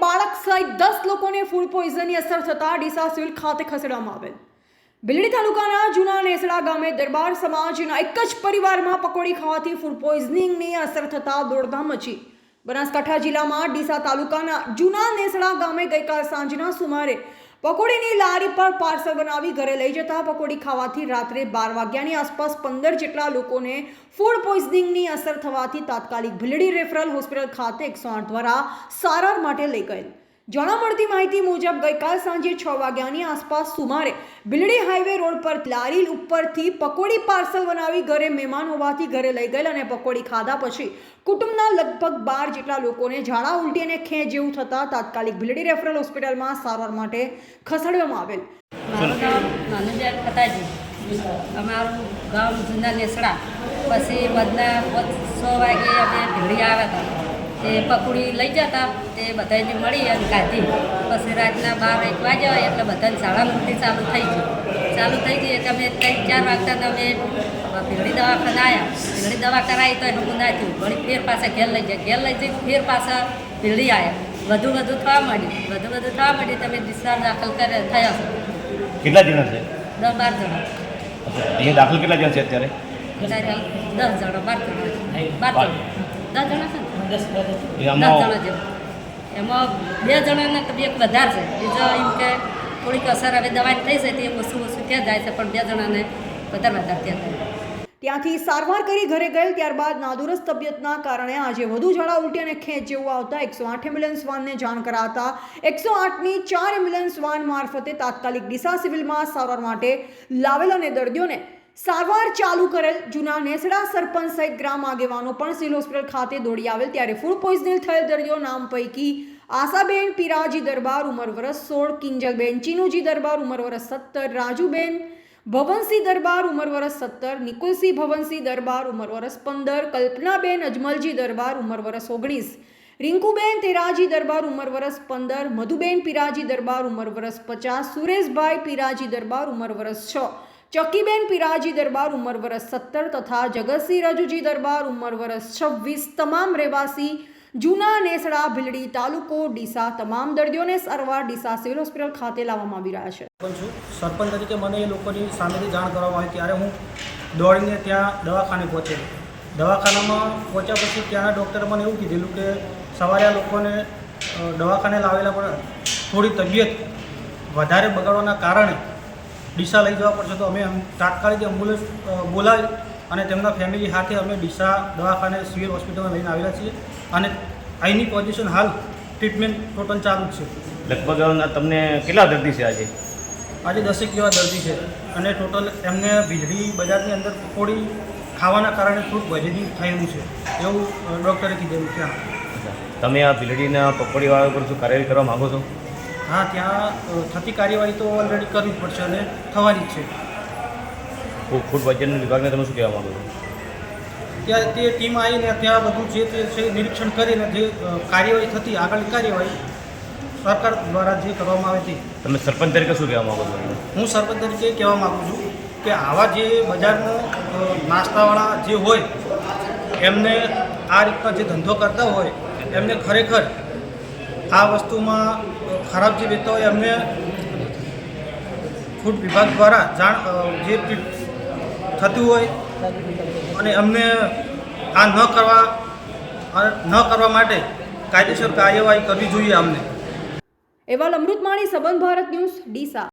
સહિત દસ લોકોને ફૂડ પોઈઝનની અસર થતાં ડીસા સિવિલ ખાતે ખસેડવામાં આવેલ. બિલડી તાલુકાના જૂના નેસડા ગામે દરબાર સમાજના એક જ પરિવારમાં પકોડી ખાવાથી ફૂડ પોઈઝનિંગની અસર થતાં દોડધામ મચી. બનાસકાંઠા જિલ્લામાં ડીસા તાલુકાના જૂના નેસડા ગામે ગઈકાલ સાંજના સુમારે પકોડીની લારી પર પાર્સલ બનાવી ઘરે લઈ જતા પકોડી ખાવાથી રાત્રે બાર વાગ્યાની આસપાસ પંદર જેટલા લોકોને ફૂડ પોઈઝનિંગની અસર થવાથી તાત્કાલિક ભીલડી રેફરલ હોસ્પિટલ ખાતે એકસો આઠ દ્વારા સારવાર માટે લઈ ગયેલ. જાણવા મળતી માહિતી મુજબ ગઈકાલ સાંજે છ વાગ્યાની આસપાસ સુમારે બિલડી હાઈવે રોડ પર લારી ઉપરથી પકોડી પાર્સલ બનાવી ઘરે મહેમાન હોવાથી ઘરે લઈ ગયેલ અને પકોડી ખાધા પછી કુટુંબના લગભગ બાર જેટલા લોકોને ઝાડા ઉલટી અને ખેં જેવું થતાં તાત્કાલિક ભીલડી રેફરલ હોસ્પિટલમાં સારવાર માટે ખસેડવામાં આવેલ. અમારું ગામ જૂના નેસડા. પછી બધા સો વાગે અમે ભીડી આવ્યા હતા. તે પકોડી લઈ જતા તે બધાને મળી અને ખાધી. પછી રાતના બાર એક વાગ્યા હોય એટલે બધાને શાળા મૂર્તિ ચાલુ થઈ ગઈ. ચાલુ થઈ ગઈ એટલે અમે ત્રણ ચાર વાગતા અમે ભીડી દવાખાને આવ્યા ભીડી દવા કરાવી તો એનું ના થયું. વળી ફેર પાછા ઘેર લઈ જાય. ઘેર લઈ જઈ ફેર પાછા ભીડી આવ્યા વધુ વધુ થવા માંડી. વધુ વધુ થવા માંડી તમે ડિસ્ચાર્જ દાખલ કરે થયા કેટલા જણા છે? દસ બાર જણા. અહીંયા દાખલ કેટલા જણા છે અત્યારે? દસ જણા બાર જણા. બાર બાર. જણા. દસ જણા છે ને એ દસ જણા જેવા એમાં બે જણાને તબિયત વધારે છે. બીજો એમ કે થોડીક અસર હવે દવાની થઈ છે તે ઓછું ઓછું ત્યાં જાય છે પણ બે જણાને વધારે વધારે ત્યાં થાય ત્યાંથી સારવાર કરી ઘરે ગયેલ ત્યારબાદ નાદુરસ્ત તબિયતના કારણે આજે વધુ ઝાડા ઉલટી અને ખેંચ જેવું આવતા એકસો આઠ એમ્બ્યુલન્સ વાનને જાણ કરાતા એકસો આઠની ચાર એમ્બ્યુલન્સ વાન મારફતે તાત્કાલિક ડીસા સિવિલમાં સારવાર માટે લાવેલ અને દર્દીઓને સારવાર ચાલુ કરેલ જૂના નેસડા સરપંચ સહિત ગ્રામ આગેવાનો પણ સિવિલ હોસ્પિટલ ખાતે દોડી આવેલ ત્યારે ફૂડ પોઈઝનિંગ થયેલ દર્દીઓ નામ પૈકી આશાબેન, પિરાજી દરબાર ઉંમર વરસ સોળ, કિંજલબેન, ચીનુજી દરબાર ઉંમર વરસ સત્તર, રાજુબેન ભવનસિંહ દરબાર ઉંમર વરસ સત્તર, નિકુલસિંહ ભવનસિંહ દરબાર ઉંમર વરસ પંદર, કલ્પનાબેન અજમલજી દરબાર ઉંમર વરસ ઓગણીસ, રિંકુબેન તેરાજી દરબાર ઉંમર વરસ પંદર, મધુબેન પિરાજી દરબાર ઉંમર વરસ પચાસ, સુરેશભાઈ પિરાજી દરબાર ઉંમર વરસ છ ચક્કીબેન પિરાજી દરબાર ઉંમર વરસ સત્તર તથા જગતસિંહ રજુજી દરબાર ઉંમર વરસ છવ્વીસ તમામ રહેવાસી જૂના નેસડા ભીલડી તાલુકો ડીસા તમામ દર્દીઓને સારવાર ડીસા સિવિલ હોસ્પિટલ ખાતે લાવવામાં આવી રહ્યા છે. છું. સરપંચ તરીકે મને એ લોકોની સામેથી જાણ કરવામાં આવી ત્યારે હું દોડીને ત્યાં દવાખાને પહોંચેલો. દવાખાનામાં પહોંચ્યા પછી ત્યાંના ડૉક્ટરે મને એવું કીધેલું કે સવારે આ લોકોને દવાખાને લાવેલા પણ થોડી તબિયત વધારે બગાડવાના કારણે ડીસા લઈ જવા પડશે. તો અમે તાત્કાલિક એમ્બ્યુલન્સ બોલાવી અને તેમના ફેમિલી સાથે અમે ડીસા દવાખાને સિવિલ હોસ્પિટલમાં લઈને આવેલા છીએ અને અહીંની પોઝિશન હાલ ટ્રીટમેન્ટ ટોટલ ચાલુ છે. લગભગ તમને કેટલા દર્દી છે આજે? આજે દસેક જેવા દર્દી છે અને ટોટલ એમને વીજળી બજારની અંદર પકોડી ખાવાના કારણે થોડુંક વજની થયેલું છે. એવું ડૉક્ટરે કીધેલું ત્યાં તમે આ ભીલડીના પકોડીવાળા પર શું કાર્યવાહી કરવા માગો છો? હા ત્યાં થતી કાર્યવાહી તો ઓલરેડી કરવી જ પડશે અને થવાની જ છે. ફૂડ વજન વિભાગને તમે શું કહેવા માંગો છો? ત્યાં તે ટીમ આવીને ત્યાં બધું જે તે છે નિરીક્ષણ કરીને જે કાર્યવાહી થતી આગળની કાર્યવાહી સરકાર દ્વારા જે કરવામાં આવે છે તમે સરપંચ તરીકે શું કહેવા માગો છો? હું સરપંચ તરીકે કહેવા માગું છું કે આવા જે બજારમાં નાસ્તાવાળા જે હોય એમને આ રીતના જે ધંધો કરતા હોય એમને ખરેખર આ વસ્તુમાં ખરાબ જે વેચતા હોય એમને ફૂડ વિભાગ દ્વારા જાણ જે થતું હોય અને અમને આ ન કરવા ન કરવા માટે કાયદેસર કાર્યવાહી કરવી જોઈએ અમને. એવા અમૃતમાણી સંબંધ ભારત ન્યૂઝ, ડીસા.